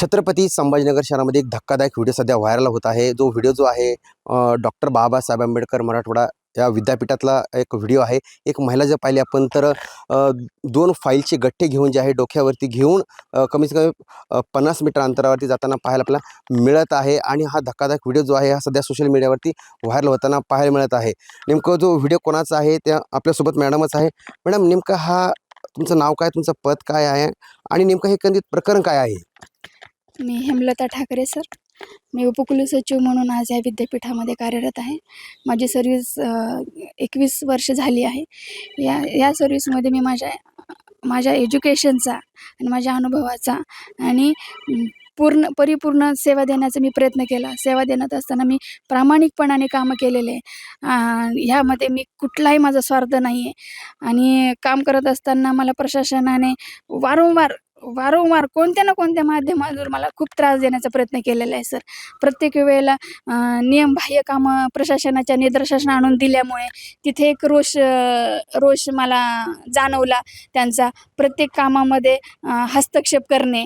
छत्रपती संभाजीनगर शहरामध्ये एक धक्कादायक व्हिडिओ सध्या व्हायरल होत आहे. जो व्हिडिओ जो आहे डॉक्टर बाबासाहेब आंबेडकर मराठवाडा या विद्यापीठातला एक व्हिडिओ आहे. एक महिला जर पाहिली आपण तर दोन फाईलचे गठ्ठे घेऊन जे आहे डोक्यावरती घेऊन कमीत कमी पन्नास मीटर अंतरावरती जाताना पाहायला आपल्याला मिळत आहे आणि हा धक्कादायक व्हिडिओ जो आहे हा सध्या सोशल मीडियावरती व्हायरल होताना पाहायला मिळत आहे. नेमकं जो व्हिडिओ कोणाचा आहे त्या आपल्यासोबत मॅडमच आहे. मॅडम नेमकं हा तुमचं नाव काय तुमचं पद काय आहे आणि नेमकं हे कधी प्रकरण काय आहे? मी हेमलता ठाकरे सर. मी उपकुल सचिव म्हणून आज या विद्यापीठामध्ये कार्यरत आहे. माझी सर्व्हिस एकवीस वर्ष झाली आहे. या या सर्विसमध्ये मी माझ्या माझ्या एज्युकेशनचा आणि माझ्या अनुभवाचा आणि पूर्ण परिपूर्ण सेवा देण्याचा मी प्रयत्न केला. सेवा देण्यात असताना मी प्रामाणिकपणाने कामं केलेले. आहे ह्यामध्ये मी कुठलाही माझा स्वार्थ नाही आहे आणि काम करत असताना मला प्रशासनाने वारंवार वारंवार कोणत्या ना कोणत्या माध्यमातून मला खूप त्रास देण्याचा प्रयत्न केलेला आहे सर प्रत्येक वेळेला नियमबाह्य कामं प्रशासनाच्या निदर्शनास आणून दिल्यामुळे तिथे एक रोष रोष मला जाणवला त्यांचा. प्रत्येक कामामध्ये हस्तक्षेप करणे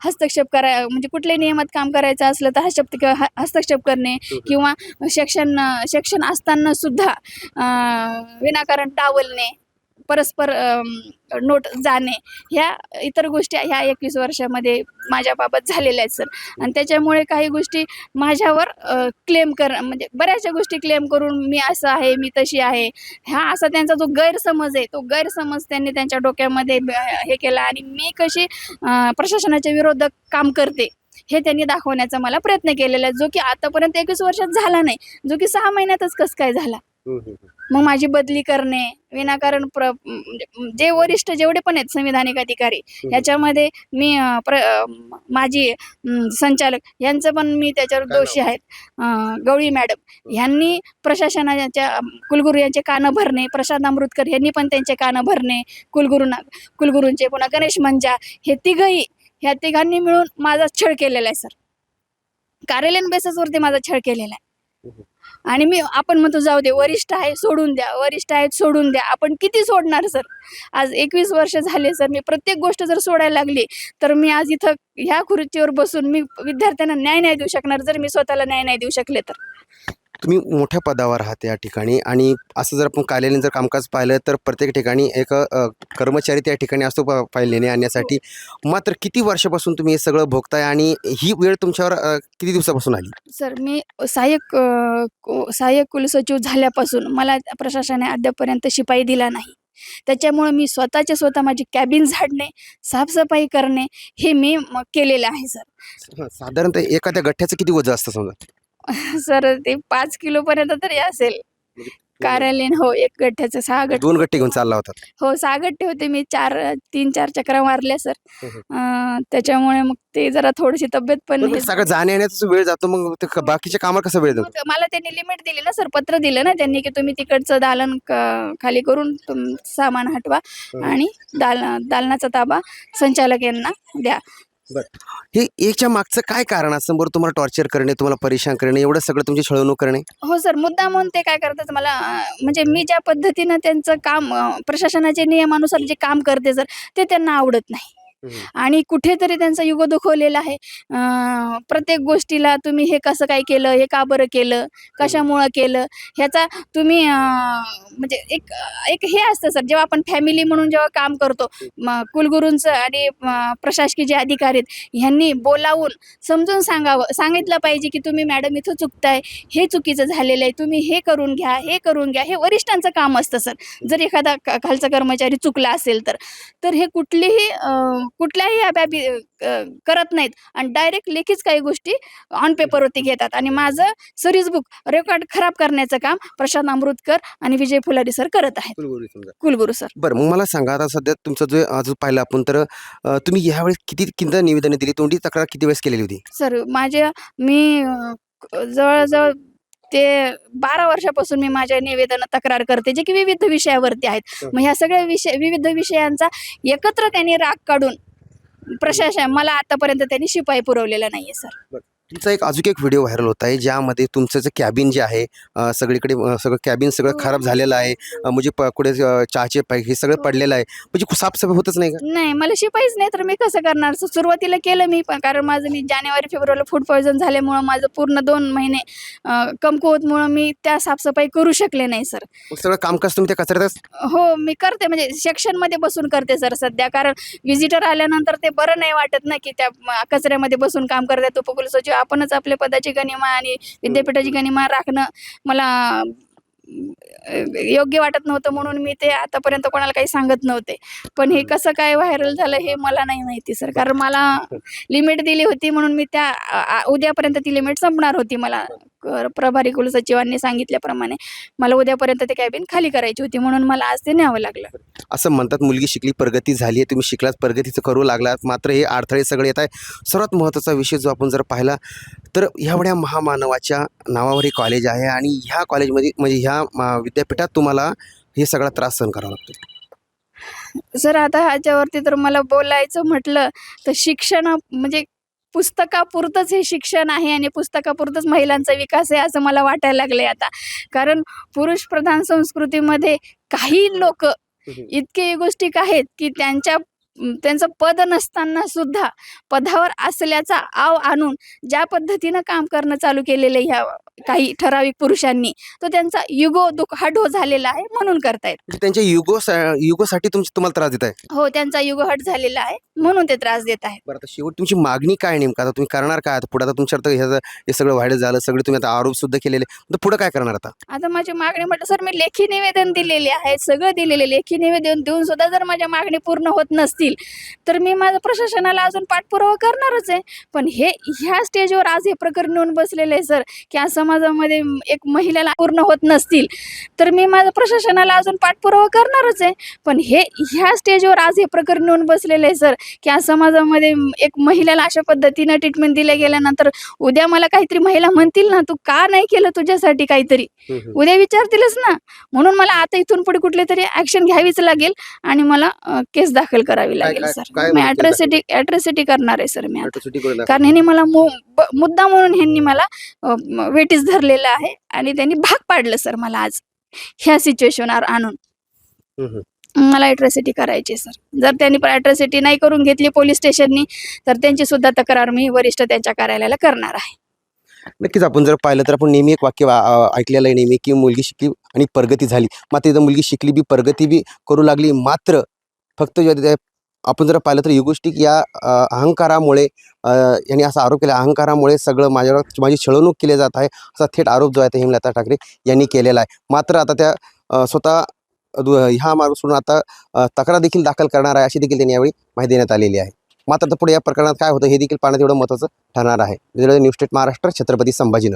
हस्तक्षेप करा म्हणजे कुठल्याही नियमात काम करायचं असलं तर हस्तक्षेप ह- हस्तक्षेप करणे किंवा शिक्षण शिक्षण असताना सुद्धा विनाकारण डावलणे परस्पर नोट जाणे ह्या इतर गोष्टी ह्या एकवीस वर्षामध्ये माझ्याबाबत झालेल्या आहेत सर. आणि त्याच्यामुळे काही गोष्टी माझ्यावर क्लेम कर म्हणजे बऱ्याचशा गोष्टी क्लेम करून मी असं आहे मी तशी आहे. हा असा त्यांचा जो गैरसमज आहे तो गैरसमज त्यांनी त्यांच्या डोक्यामध्ये हे केला आणि मी कशी प्रशासनाच्या विरोधात काम करते हे त्यांनी दाखवण्याचा मला प्रयत्न केलेला आहे जो की आतापर्यंत एकवीस वर्षात झाला नाही जो की सहा महिन्यातच कसं काय झाला. मग माझी बदली करणे विनाकारण प्र म्हणजे जे वरिष्ठ जेवढे पण आहेत संविधानिक अधिकारी ह्याच्यामध्ये मी प्र माझी संचालक यांचं पण मी त्याच्यावर? दोषी आहेत. गवळी मॅडम ह्यांनी प्रशासनाच्या कुलगुरू यांचे कानं भरणे प्रसाद अमृतकर यांनी पण त्यांचे कानं भरणे कुलगुरूंना कुलगुरूंचे पुन्हा गणेश मंजा हे तिघही ह्या तिघांनी मिळून माझा छळ केलेला आहे सर. कार्यालयीन बेसिसवरती माझा छळ केलेला आहे. आणि मी आपण म्हणतो जाऊ दे वरिष्ठ आहे सोडून द्या वरिष्ठ आहेत सोडून द्या आपण किती सोडणार सर? आज एकवीस वर्ष झाले सर मी प्रत्येक गोष्ट जर सोडायला लागली तर मी आज इथं ह्या खुर्चीवर बसून मी विद्यार्थ्यांना न्याय नाही देऊ शकणार जर मी स्वतःला न्याय नाही देऊ शकले तर. तुम्ही मोठ्या पदावर आहात या ठिकाणी आणि असं जर आपण कार्यालयीन जर कामकाज पाहिलं तर प्रत्येक ठिकाणी एक कर्मचारी त्या ठिकाणी असतो फाईल आणण्यासाठी. मात्र किती वर्षापासून तुम्ही हे सगळं भोगताय आणि ही वेळ तुमच्यावर किती दिवसापासून आली? सर मी सहाय्यक सहाय्यक कुलसचिव झाल्यापासून मला प्रशासनाने अद्यापर्यंत शिपाई दिला नाही. त्याच्यामुळे मी स्वतःचे स्वतः माझी कॅबिन झाडणे साफसफाई करणे हे मी केलेलं आहे सर. साधारणतः एखाद्या गठ्ठ्याचं किती वजन असतं समजा? सर ते पाच किलोपर्यंत तरी असेल. कार्यालयीन हो एक गठ्ठ्याचं सहा गठ्ठे दोन गट्टे घेऊन चालला होता. हो सहा गठ्ठे होते. मी चार तीन चार चक्रा मारल्या सर. अं, त्याच्यामुळे मग ते जरा थोडीशी तब्येत पण पण हे- सगळं जाण्या येण्याचा वेळ जातो मग ते क- बाकीच्या कामाला कसा वेळ जातो? मग मला त्यांनी लिमिट दिली ना सर. पत्र दिलं ना त्यांनी की तुम्ही तिकडचं दालन क- खाली करून तुम सामान हटवा. आणि दाल दालनाचा ताबा संचालक यांना द्या. हे याच्या मागचं काय कारण असं? बरं तुम्हाला टॉर्चर करणे तुम्हाला परेशान करणे एवढं सगळं तुमची छळवणूक करणे? हो सर मुद्दा म्हणून ते काय करतात मला अं, म्हणजे मी ज्या पद्धतीनं त्यांचं काम अं, प्रशासनाच्या नियमानुसार जे काम करते सर ते त्यांना आवडत नाही. आणि कुठेतरी त्यांचा युग दुखवलेला आहे. प्रत्येक गोष्टीला तुम्ही हे कसं काय केलं हे का बरं केलं कशामुळं केलं ह्याचा तुम्ही म्हणजे एक एक हे असतं सर जेव्हा आपण फॅमिली म्हणून जेव्हा काम करतो कुलगुरूंचं आणि प्रशासकीय जे अधिकारी आहेत ह्यांनी बोलावून समजून सांगावं सांगितलं पाहिजे की तुम्ही मॅडम इथं चुकताय हे चुकीचं झालेलं आहे तुम्ही हे करून घ्या हे करून घ्या हे वरिष्ठांचं काम असतं सर. जर एखादा खालचा कर्मचारी चुकला असेल तर. तर हे कुठलीही कुठल्याही ह्या बाबी करत नाहीत. आणि डायरेक्ट लेखीच काही गोष्टी ऑन पेपरवरती घेतात. आणि माझं सरीज बुक रेकॉर्ड खराब करण्याचं काम प्रशांत अमृतकर आणि विजय फुलारी सर करत आहेत. कुलगुरू सर बरं मग मला सांगा आता सध्या तुमचं जे आज पाहिलं आपण तर तुम्ही यावेळेस किती किती निवेदनं दिली? तोंडी तक्रार किती वेळेस केलेली होती? सर माझ्या मी जवळजवळ ते बारा वर्षापासून मी माझ्या निवेदन तक्रार करते जे की विविध विषयावरती आहेत. मग ह्या सगळ्या विषय विविध विषयांचा एकत्र त्यांनी राग काढून प्रशासन मला आतापर्यंत त्यांनी शिपाई पुरवलेला नाहीये सर. तुमचा एक अजून एक व्हिडिओ व्हायरल होत आहे ज्यामध्ये तुमचं जे कॅबिन जे आहे सगळीकडे सगळं कॅबिन सगळं खराब झालेलं आहे. म्हणजे प कुठे चहाचे पॅक हे सगळं पडलेलं आहे. म्हणजे साफसफाई होतच नाही का? नाही मला शिपाईच नाही तर मी कसं करणार? सु- सुरुवातीला केलं मी पण कारण माझं मी जानेवारी फेब्रुवारीला फूड पॉयझन झाल्यामुळं माझं पूर्ण दोन महिने अं, कमकुवतमुळं मी त्या साफसफाई करू शकले नाही सर. मग सगळं कामकाज तुम्ही त्या कचऱ्यातच? हो मी करते म्हणजे सेक्शनमध्ये बसून करते सर सध्या. कारण विजिटर आल्यानंतर ते बरं नाही वाटत ना की त्या म- कचऱ्यामध्ये बसून काम करतात. उपकुल सचिव आपणच आपल्या पदाची गणिमा आणि विद्यापीठाची गणिमा राखणं मला योग्य वाटत नव्हतं म्हणून मी ते आतापर्यंत कोणाला काही सांगत नव्हते. पण हे कसं काय व्हायरल झालं हे मला नाही माहिती सर. कारण मला लिमिट दिली होती म्हणून मी त्या उद्यापर्यंत ती लिमिट संपणार होती मला. क- प्रभारी कुलसचिवांनी सांगितल्याप्रमाणे मला उद्यापर्यंत ते कॅबिन खाली करायची होती म्हणून मला आज ते न्यावं लागलं. असं म्हणतात मुलगी शिकली प्रगती झाली आहे तुम्ही शिकलात प्रगतीचं करू लागलात. मात्र हे अडथळे सगळे येत आहे सर्वात महत्त्वाचा विषय जो आपण जर पाहिला तर एवढ्या महामानवाच्या नावावर हे कॉलेज आहे आणि ह्या कॉलेजमध्ये म्हणजे ह्या विद्यापीठात तुम्हाला हे सगळा त्रास सहन करावा लागतो. सर आता ह्याच्यावरती तर मला बोलायचं म्हटलं तर शिक्षण म्हणजे पुस्तकापुरतंच हे शिक्षण आहे आणि पुस्तकापुरतंच महिलांचा विकास आहे असं मला वाटायला लागले आता. कारण पुरुष प्रधान संस्कृतीमध्ये काही लोक इतके गोष्टी आहेत की त्यांच्या त्यांचं पद नसताना सुद्धा पदावर असल्याचा आव आणून ज्या पद्धतीनं काम करणं चालू केलेलं आहे ह्या काही ठराविक पुरुषांनी तो त्यांचा युगो दुःख हट हो झालेला आहे म्हणून करतायत. म्हणजे त्यांच्या युगो युगोसाठी तुमची तुम्हाला त्रास देत आहे? हो त्यांचा युग हट झालेला आहे म्हणून ते त्रास देत आहेत. बरं आता शेवट तुमची मागणी काय नेमकं? आता तुम्ही करणार काय? आता पुढे आता तुमच्या आता ह्याचं हे सगळं व्हायरल झालं सगळे तुम्ही आता आरोप सुद्धा केलेले. तर पुढे काय करणार आता? आता माझी मागणी म्हटलं सर मी लेखी निवेदन दिलेले आहे सगळं दिलेले लेखी निवेदन देऊन सुद्धा जर माझ्या मागणी पूर्ण होत नसतील तर मी माझं प्रशासनाला अजून पाठपुरावा करणारच आहे. पण हे ह्या स्टेजवर आज हे प्रकरण येऊन बसलेलं आहे सर की आज समाजामध्ये एक महिलेला पूर्ण होत नसतील तर मी माझं प्रशासनाला अजून पाठपुरावा करणारच आहे. पण हे ह्या स्टेजवर आज हे प्रकरण येऊन बसलेलं आहे सर की आज समाजामध्ये एक महिलेला अशा पद्धतीनं ट्रीटमेंट दिल्या गेल्यानंतर उद्या मला काहीतरी महिला म्हणतील ना तू का नाही केलं तुझ्यासाठी काहीतरी? उद्या विचारतीलच ना. म्हणून मला आता इथून पुढे कुठली तरी ऍक्शन घ्यावीच लागेल आणि मला केस दाखल करावी लागेल सर मी case अॅट्रॉसिटी अॅट्रॉसिटी करणार आहे सर मी आता. कारण ह्यांनी मला मुद्दा म्हणून ह्यांनी मला वेटीस धरलेलं आहे आणि त्यांनी भाग पाडलं सर मला आज ह्या सिच्युएशनवर आणून. मला अॅट्रॉसिटी करायची सर. जर त्यांनी अॅट्रॉसिटी नाही करून घेतली पोलीस स्टेशननी तर त्यांची सुद्धा तक्रार मी वरिष्ठ त्यांच्या कार्यालयाला करणार आहे. नक्कीच आपण जर पाहिलं तर आपण नेहमी एक वाक्य ऐकलेलं आहे नेहमी की मुलगी शिकली आणि प्रगती झाली. मात्र मुलगी शिकली बी प्रगती बी करू लागली मात्र फक्त आपण जर पाहिलं तर युगोष्टिक या अहंकारामुळे यांनी असा आरोप केला अहंकारामुळे सगळं माझ्यावर माझी छळवणूक केली जात आहे असा थेट आरोप जो आहे ते हेमलता ठाकरे यांनी केलेला आहे. मात्र आता त्या स्वतः दु- ह्या मार्ग सोडून आता तक्रार देखील दाखल करणार आहे अशी देखील त्यांनी यावेळी माहिती देण्यात आलेली आहे. मात्र आता पुढे या प्रकरणात काय होतं हे देखील पाहण्यात एवढं महत्त्वाचं ठरणार आहे. News state Maharashtra Chhatrapati Sambhajinagar.